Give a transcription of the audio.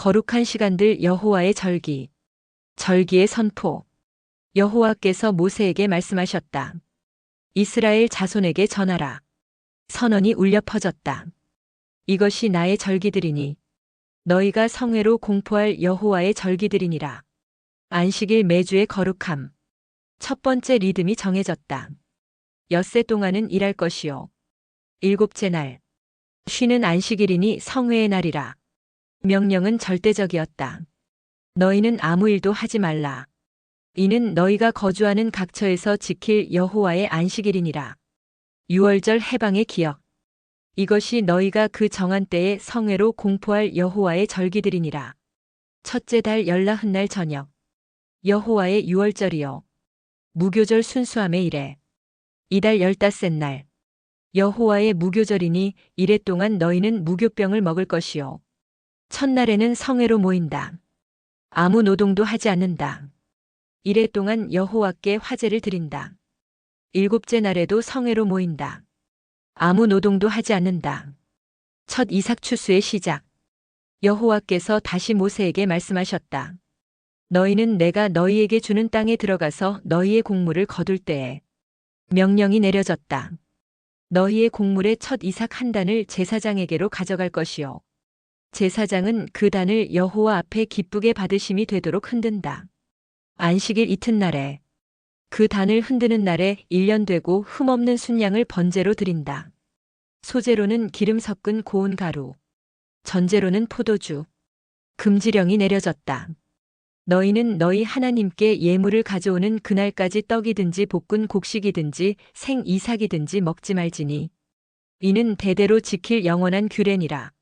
거룩한 시간들 여호와의 절기. 절기의 선포. 여호와께서 모세에게 말씀하셨다. 이스라엘 자손에게 전하라. 선언이 울려 퍼졌다. 이것이 나의 절기들이니 너희가 성회로 공포할 여호와의 절기들이니라. 안식일 매주의 거룩함. 첫 번째 리듬이 정해졌다. 엿새 동안은 일할 것이요. 일곱째 날. 쉬는 안식일이니 성회의 날이라. 명령은 절대적이었다. 너희는 아무 일도 하지 말라. 이는 너희가 거주하는 각처에서 지킬 여호와의 안식일이니라. 6월절 해방의 기억. 이것이 너희가 그 정한 때에 성회로 공포할 여호와의 절기들이니라. 첫째 달 열나흔 날 저녁. 여호와의 6월절이요. 무교절 순수함의 일에. 이달 열다섯 날. 여호와의 무교절이니 이래 동안 너희는 무교병을 먹을 것이요. 첫날에는 성회로 모인다. 아무 노동도 하지 않는다. 이래 동안 여호와께 화제를 드린다. 일곱째 날에도 성회로 모인다. 아무 노동도 하지 않는다. 첫 이삭 추수의 시작. 여호와께서 다시 모세에게 말씀하셨다. 너희는 내가 너희에게 주는 땅에 들어가서 너희의 곡물을 거둘 때에 명령이 내려졌다. 너희의 곡물의 첫 이삭 한 단을 제사장에게로 가져갈 것이요. 제사장은 그 단을 여호와 앞에 기쁘게 받으심이 되도록 흔든다. 안식일 이튿날에 그 단을 흔드는 날에 1년 되고 흠없는 순양을 번제로 드린다. 소제로는 기름 섞은 고운 가루, 전제로는 포도주, 금지령이 내려졌다. 너희는 너희 하나님께 예물을 가져오는 그날까지 떡이든지 볶은 곡식이든지 생 이삭이든지 먹지 말지니 이는 대대로 지킬 영원한 규례니라.